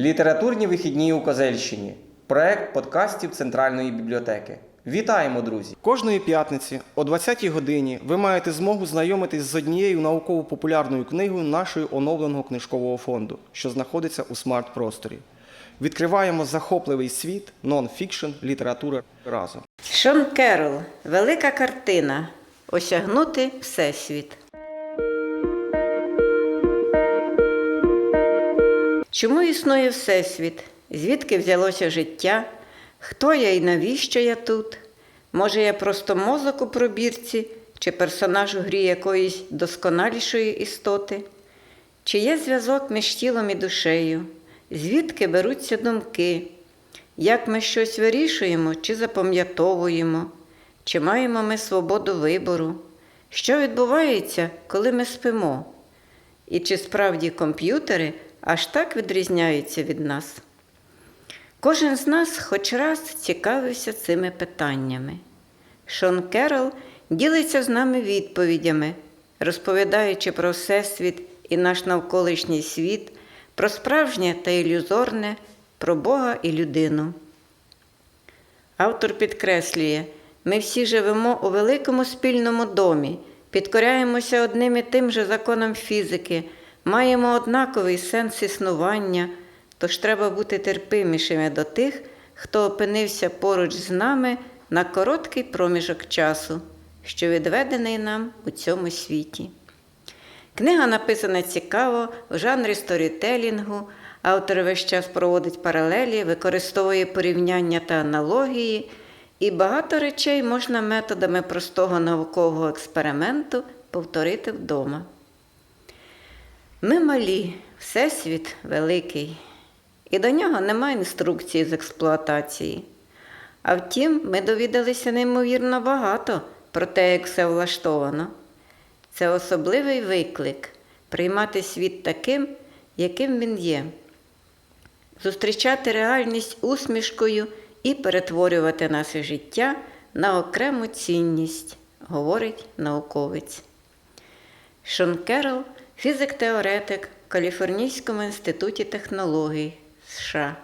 Літературні вихідні у Козельщині. Проект подкастів Центральної бібліотеки. Вітаємо, друзі! Кожної п'ятниці о 20-й годині ви маєте змогу знайомитись з однією науково-популярною книгою нашого оновленого книжкового фонду, що знаходиться у смарт-просторі. Відкриваємо захопливий світ нон-фікшн літератури разом. Шон Керол. Велика картина. Осягнути Всесвіт. Чому існує Всесвіт? Звідки взялося життя? Хто я і навіщо я тут? Може, я просто мозок у пробірці чи персонаж у грі якоїсь досконалішої істоти? Чи є зв'язок між тілом і душею? Звідки беруться думки? Як ми щось вирішуємо чи запам'ятовуємо? Чи маємо ми свободу вибору? Що відбувається, коли ми спимо? І чи справді комп'ютери аж так відрізняються від нас? Кожен з нас хоч раз цікавився цими питаннями. Шон Керол ділиться з нами відповідями, розповідаючи про Всесвіт і наш навколишній світ, про справжнє та ілюзорне, про Бога і людину. Автор підкреслює, ми всі живемо у великому спільному домі, підкоряємося одним і тим же законам фізики, маємо однаковий сенс існування, тож треба бути терпимішими до тих, хто опинився поруч з нами на короткий проміжок часу, що відведений нам у цьому світі. Книга написана цікаво в жанрі сторітелінгу. Автор весь час проводить паралелі, використовує порівняння та аналогії, і багато речей можна методами простого наукового експерименту повторити вдома. Ми малі, Всесвіт великий, і до нього немає інструкції з експлуатації. А втім, ми довідалися неймовірно багато про те, як все влаштовано. Це особливий виклик приймати світ таким, яким він є, зустрічати реальність усмішкою і перетворювати наше життя на окрему цінність, говорить науковець. Шон Керол, фізик-теоретик в Каліфорнійському інституті технологій США.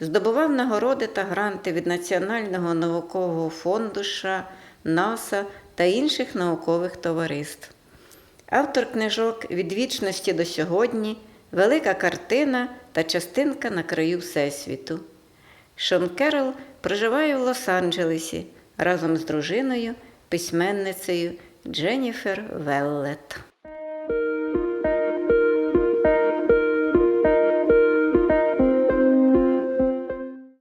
Здобував нагороди та гранти від Національного наукового фонду США, НАСА та інших наукових товариств. Автор книжок Від вічності до сьогодні, Велика картина та частинка на краю Всесвіту. Шон Керол проживає в Лос-Анджелесі разом з дружиною, письменницею Дженніфер Веллет.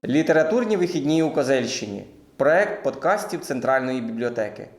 Літературні вихідні у Козельщині. Проект подкастів Центральної бібліотеки.